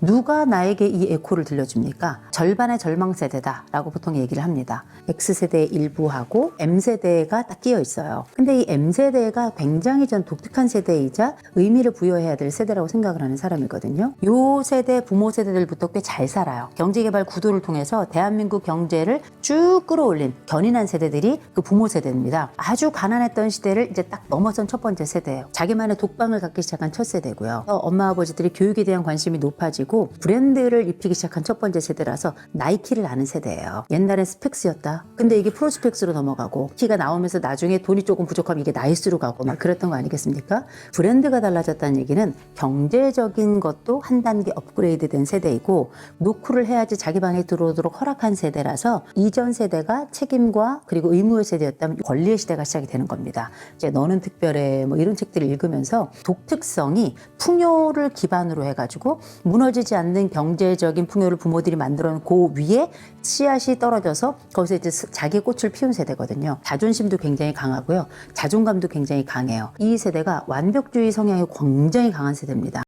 누가 나에게 이 에코를 들려줍니까? 절반의 절망 세대다라고 보통 얘기를 합니다. X세대의 일부하고 M세대가 딱 끼어 있어요. 근데 이 M세대가 굉장히 전 독특한 세대이자 의미를 부여해야 될 세대라고 생각을 하는 사람이거든요. 요 세대 부모 세대들부터 꽤 잘 살아요. 경제개발 구도를 통해서 대한민국 경제를 쭉 끌어올린 견인한 세대들이 그 부모 세대입니다. 아주 가난했던 시대를 이제 딱 넘어선 첫 번째 세대예요. 자기만의 독방을 갖기 시작한 첫 세대고요. 어, 엄마 아버지들이 교육에 대한 관심이 높아지고 브랜드를 입히기 시작한 첫 번째 세대라서 나이키를 아는 세대예요. 옛날엔 스펙스였다. 근데 이게 프로스펙스로 넘어가고 키가 나오면서 나중에 돈이 조금 부족하면 이게 나이스로 가고 막 그랬던 거 아니겠습니까? 브랜드가 달라졌다는 얘기는 경제적인 것도 한 단계 업그레이드 된 세대이고 노크를 해야지 자기 방에 들어오도록 허락한 세대라서 이전 세대가 책임과 그리고 의무의 세대였다면 권리의 시대가 시작이 되는 겁니다. 이제 너는 특별해 뭐 이런 책들을 읽으면서 독특성이 풍요를 기반으로 해가지고 무너지 지 않는 경제적인 풍요를 부모들이 만들어 놓은 그 위에 씨앗이 떨어져서 거기서 이제 스- 자기 꽃을 피운 세대거든요. 자존심도 굉장히 강하고요. 자존감도 굉장히 강해요. 이 세대가 완벽주의 성향이 굉장히 강한 세대입니다.